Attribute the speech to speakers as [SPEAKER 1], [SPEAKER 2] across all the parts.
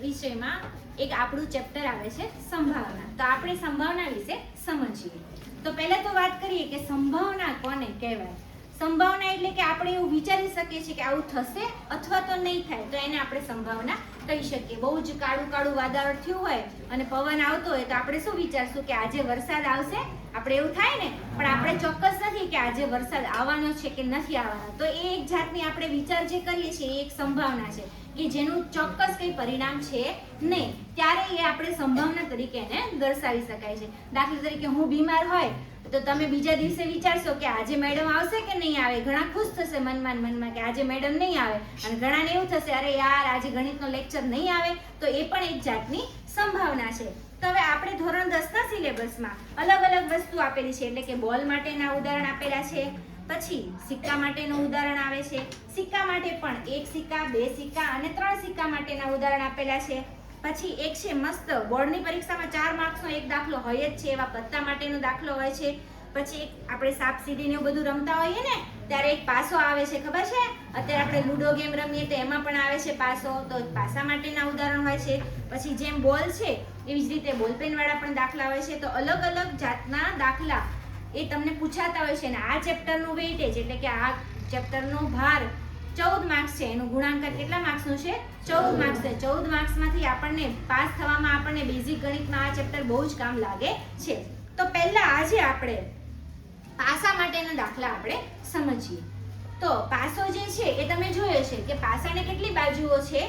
[SPEAKER 1] વિષયમાં એક આપણું ચેપ્ટર આવે છે સંભાવના. તો આપણે સંભાવના વિશે સમજીએ. તો પહેલા તો વાત કરીએ કે સંભાવના કોને કહેવાય? સંભાવના એટલે કે આપણે એવું વિચારી શકીએ છીએ કે આવું થશે અથવા તો નહીં થાય. તો એને આપણે સંભાવના કહી શકીએ. બહુ જ કાળું કાળું વાતાવરણ થયું હોય અને પવન આવતો હોય તો આપણે શું વિચારશું કે આજે વરસાદ આવશે? આપણે એવું થાય ને? પણ આપણે ચોક્કસ નથી કે આજે વરસાદ આવવાનો છે કે નથી આવવાનો. તો એ એક જાતની આપણે વિચાર જે કરીએ છીએ એ એક સંભાવના છે કે જેનું ચોક્કસ કંઈ પરિણામ છે નહીં. ત્યારે એ આપણે સંભાવના તરીકે એને દર્શાવી શકાય છે. દાખલા તરીકે હું બીમાર હોય તો તમે બીજા દિવસે વિચારશો કે આજે મેડમ આવશે કે નહીં આવે? ઘણા ખુશ થશે મનમાં મનમાં કે આજે મેડમ નહીં આવે. અને ઘણાને એવું થશે, અરે યાર, આજે ગણિતનો લેક્ચર નહીં આવે. તો એ પણ એક જાતની સંભાવના છે. તો હવે આપણે ધોરણ દસના સિલેબસમાં અલગ અલગ વસ્તુ આપેલી છે. એટલે કે બોલ માટેના ઉદાહરણ આપેલા છે. પછી સિક્કા માટેનું ઉદાહરણ આવે છે. સિક્કા માટે પણ એક સિક્કા, બે સિક્કા અને ત્રણ સિક્કા માટેના ઉદાહરણ આપેલા છે. પછી એક છે મસ્ત, બોર્ડની પરીક્ષામાં ચાર માર્ક્સનો એક દાખલો હોય જ છે, એવા પત્તા માટેનો દાખલો હોય છે. પછી એક આપણે સાપ સીડીને એવું બધું રમતા હોઈએ ને, ત્યારે એક પાસો આવે છે, ખબર છે? અત્યારે આપણે લૂડો ગેમ રમીએ તો એમાં પણ આવે છે પાસો, તો પાસા માટેના ઉદાહરણ હોય છે. પછી જેમ બોલ છે, એવી જ રીતે બોલપેનવાળા પણ દાખલા હોય છે. તો અલગ અલગ જાતના દાખલા એ તમને પૂછાતા હોય છે. ને આ ચેપ્ટરનું વેઇટેજ એટલે કે આ ચેપ્ટરનો ભાર ચૌદ માર્ક્સ છે. એનું ગુણાંકન કેટલા માર્ક્સનું છે? ચૌદ માર્ક્સ છે. ચૌદ માર્ક્સમાંથી આપણને પાસ થવામાં આપણને બેઝિક ગણિતમાં આ ચેપ્ટર બહુ જ કામ લાગે છે. તો પહેલા આજે આપણે પાસા માટેના દાખલા આપણે સમજીએ. તો પાસો જે છે એ તમે જોયો છે કે પાસાને કેટલી બાજુઓ છે.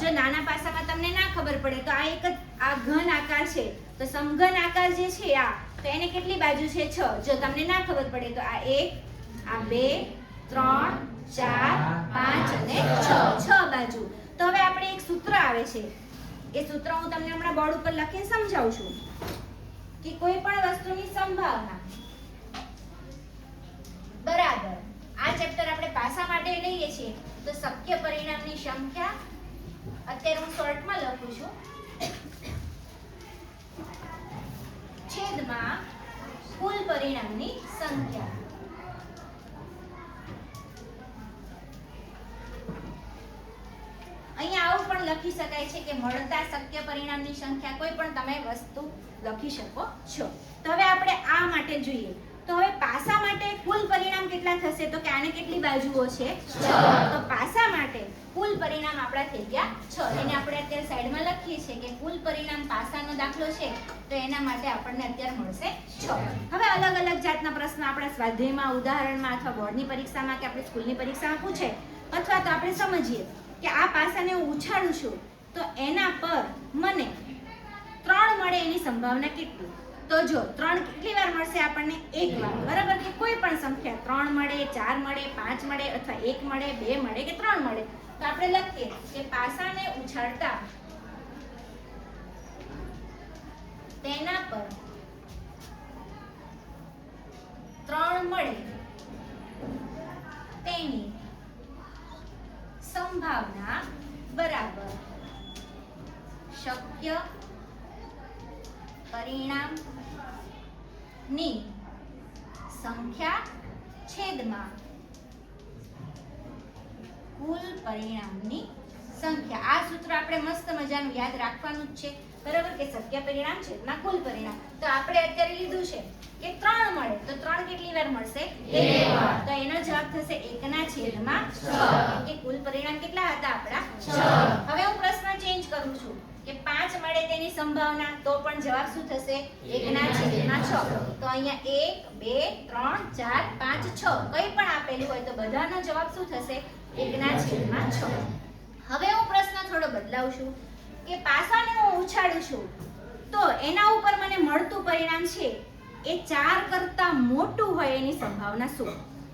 [SPEAKER 1] જો નાના પાસામાં તમને ના ખબર પડે તો આ એક જ આ ઘન આકાર છે. તો સમઘન આકાર જે છે આ તો એને કેટલી બાજુ છે? છ. જો તમને ના ખબર પડે તો આ એક આ બે ત્રણ, ચાર, પાંચ અને છ છ બાજુ. તો હવે આપણે એક સૂત્ર આવે છે. એ સૂત્ર હું તમને હમણાં બોર્ડ ઉપર લખીને સમજાવું છું. કે કોઈ પણ વસ્તુની સંભાવના. બરાબર. આ ચેપ્ટર આપણે પાસા માટે લઈએ છીએ. તો શક્ય પરિણામની સંખ્યા અત્યારે હું શોર્ટમાં લખું છું. છેદમાં કુલ પરિણામની સંખ્યા. શકાય છે કે મળતા શક્ય પરિણામની સંખ્યા કોઈ પણ તમે વસ્તુ લખી શકો છો. તો હવે આપણે આ માટે જોઈએ. તો હવે પાસા માટે કુલ પરિણામ કેટલા થશે? તો કે આને કેટલી બાજુઓ છે? તો પાસા માટે કુલ પરિણામ આપણા થઈ ગયા છ. એને આપણે અત્યારે સાઈડમાં લખીએ છીએ કે કુલ પરિણામ પાસાનો દાખલો છે, તો એના માટે આપણને અત્યારે મળશે છ. હવે અલગ અલગ જાતના પ્રશ્ન આપણા સ્વાધ્યાયમાં, ઉદાહરણમાં અથવા બોર્ડની પરીક્ષામાં કે આપણી સ્કૂલની પરીક્ષામાં પૂછે. અથવા તો આપણે સમજીએ. કે આ પાસાને હું ઉછાળું છું, તો એના પર મને ત્રણ મળે એની સંભાવના કેટલી? તો જો ત્રણ કેટલી વાર મળશે આપણને? એક વાર. બરાબર? કે કોઈ પણ સંખ્યા. ત્રણ મળે, ચાર મળે, પાંચ મળે અથવા એક મળે, બે મળે કે ત્રણ મળે. તો આપણે લખીએ કે પાસાને ઉછાળતા તેના પર ત્રણ મળે તેની સંભાવના બરાબર. શક્ય પરિણામની સંખ્યા, છેદમાં. કુલ પરિણામની સંખ્યા. આ સૂત્ર આપણે મસ્ત મજાનું યાદ રાખવાનું જ છે. બરાબર કે શક્ય પરિણામ છેદમાં કુલ પરિણામ. તો આપણે અત્યારે લીધું છે કે ત્રણ મળે. તો ત્રણ કેટલી વાર મળશે? એક વાર. તો એનો જવાબ થશે એકના છેદમાં 6 કે કુલ પરિણામ કેટલા હતા આપણા? છ. હવે હું પ્રશ્ન ચેન્જ કરું છું કે પાંચ મળે તેની સંભાવના તો પણ જવાબ શું થશે? એકના છેદમાં 6 તો અહીંયા એક બે ત્રણ ચાર પાંચ છ કંઈ પણ આપેલું હોય તો બધાનો જવાબ શું થશે? એકના છેદમાં છ. હવે હું પ્રશ્ન થોડો બદલાવું છું. કે પાસાને હું ઉછાળું છું. તો એના ઉપર મને મળતું પરિણામ છે, એ ચાર કરતા મોટું હોય એની સંભાવના શું?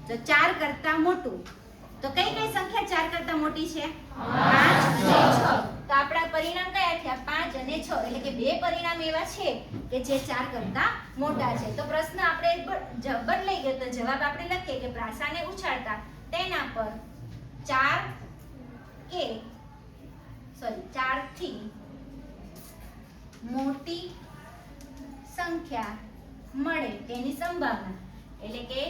[SPEAKER 1] તો ચાર કરતા મોટું. તો કઈ કઈ સંખ્યા ચાર કરતા મોટી છે? પાંચ અને છ. તો આપણા પરિણામ કયા થયા? પાંચ અને છ. એટલે કે બે પરિણામ એવા છે કે જે ચાર કરતા મોટા છે. તો પ્રશ્ન આપણે જબર લઈ ગયો. તો જવાબ આપણે લખીએ કે પ્રાસાને ઉછાળતા. તેના પર ચાર કે સોરી ચારથી મોટી સંખ્યા મળે તેની સંભાવના. એટલે કે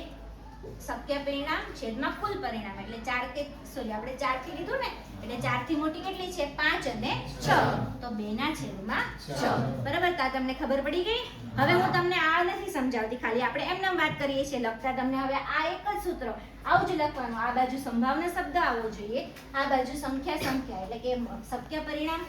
[SPEAKER 1] શક્ય પરિણામ છેદમાં કુલ પરિણામ. એટલે ચાર કે સોરી આપણે ચારથી લીધું ને એટલે ચારથી મોટી કેટલી છે? પાંચ અને છ. તો બે ના છેદમાં છ. બરાબર? તા તમને ખબર પડી ગઈ? હવે હું તમને આ નથી સમજાવતી. ખાલી આપણે એમને વાત કરીએ છીએ લખતા તમને હવે આ એક જ સૂત્ર આવું જ લખવાનું. આ બાજુ સંભાવના શબ્દ આવવો જોઈએ. આ બાજુ સંખ્યા સંખ્યા એટલે કે શક્ય પરિણામ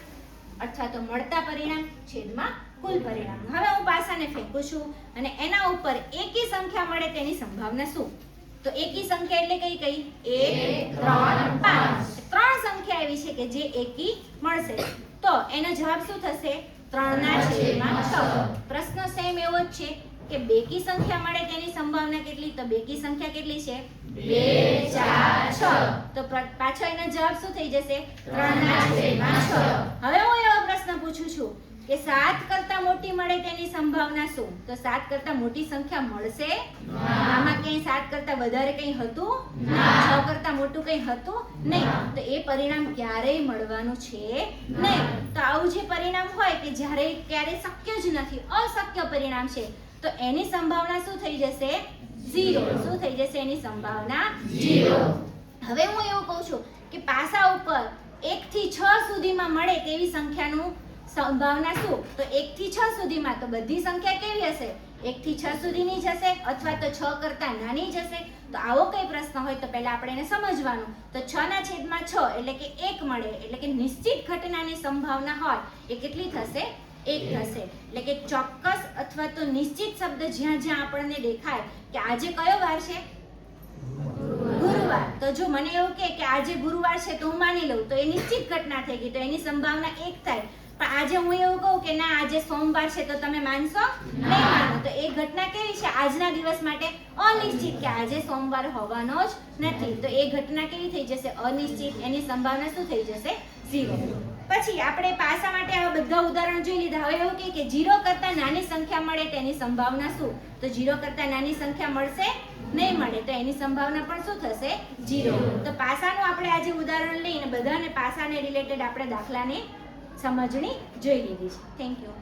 [SPEAKER 1] અથવા તો મળતા પરિણામ છેદમાં કુલ પરિણામ. હવે હું પાસાને ફેંકું છું અને એના ઉપર એકી સંખ્યા મળે તેની સંભાવના શું? તો એકી સંખ્યા એટલે કઈ કઈ? એક ત્રણ પાંચ. ત્રણ સંખ્યા એવી છે કે જે એકી મળશે. તો એનો જવાબ શું થશે? 3 ના છેદમાં છ. પ્રશ્ન સેમ એવો જ છે કે બેકી સંખ્યા મળે તેની સંભાવના કેટલી? તો બેકી સંખ્યા કેટલી છે? બે ચાર છ. તો પ્ર- પાછો એનો જવાબ શું થઈ જશે? 3 ના છેદમાં છ. હવે હું એવો પ્રશ્ન પૂછું છું. કે સાત કરતા મોટી મળે તેની સંભાવના શું? તો સાત કરતા મોટી સંખ્યા મળશે? આમાં ક્યાંય સાત કરતા વધારે કંઈ હતું? છ કરતા મોટું કંઈ હતું? નહીં. તો એ પરિણામ ક્યારેય મળવાનું છે નહીં. તો આવું જે પરિણામ હોય કે જ્યારે ક્યારે શક્ય જ નથી અશક્ય પરિણામ છે તો એની સંભાવના શું થઈ જશે? ઝીરો. શું થઈ જશે એની સંભાવના? ઝીરો. હવે હું એવું કહું છું કે પાસા ઉપર એક થી છ સુધીમાં મળે તેવી સંખ્યાનું સંભાવના શું? તો એકથી છ સુધીમાં તો બધી સંખ્યા કેવી હશે? એકથી છ સુધીની જ હશે અથવા તો છ કરતા નાની જ હશે? તો આવો કઈ પ્રશ્ન હોય તો પહેલા આપણે એને સમજવાનું. તો છના ના છેદમાં છ એટલે કે એક મળે. એટલે કે નિશ્ચિત ઘટનાની સંભાવના હોય એ કેટલી થશે? એક. થશે. એટલે કે ચોક્કસ અથવા તો નિશ્ચિત શબ્દ જ્યાં જ્યાં આપણને દેખાય કે આજે કયો વાર છે? ગુરુવાર. તો જો મને એવું કહે કે આજે ગુરુવાર છે તો હું માની લઉં. તો એ નિશ્ચિત ઘટના થઈ ગઈ. તો એની સંભાવના એક થાય. પણ આજે હું એવું કહું કે ના, આજે સોમવાર છે તો તમે માનશો? નહીં માનો તો એ ઘટના કેવી છે? આજના દિવસ માટે અનિશ્ચિત કે આજે સોમવાર હોવાનો જ નથી. તો એ ઘટના કેવી થઈ જશે? અનિશ્ચિત. એની સંભાવના શું થઈ જશે? ઝીરો. પછી આપણે પાસા માટે આવા બધા ઉદાહરણ જોઈ લીધા. હવે એવું કહે કે જીરો કરતા નાની સંખ્યા મળે તેની સંભાવના શું? તો જીરો કરતા નાની સંખ્યા મળશે? નહીં મળે. તો એની સંભાવના પણ શું થશે? જીરો તો પાસાનું આપણે આજે ઉદાહરણ લઈને બધાને પાસાને રિલેટેડ આપણે દાખલાની સમજણી જોઈ લીધી છે થેન્ક યુ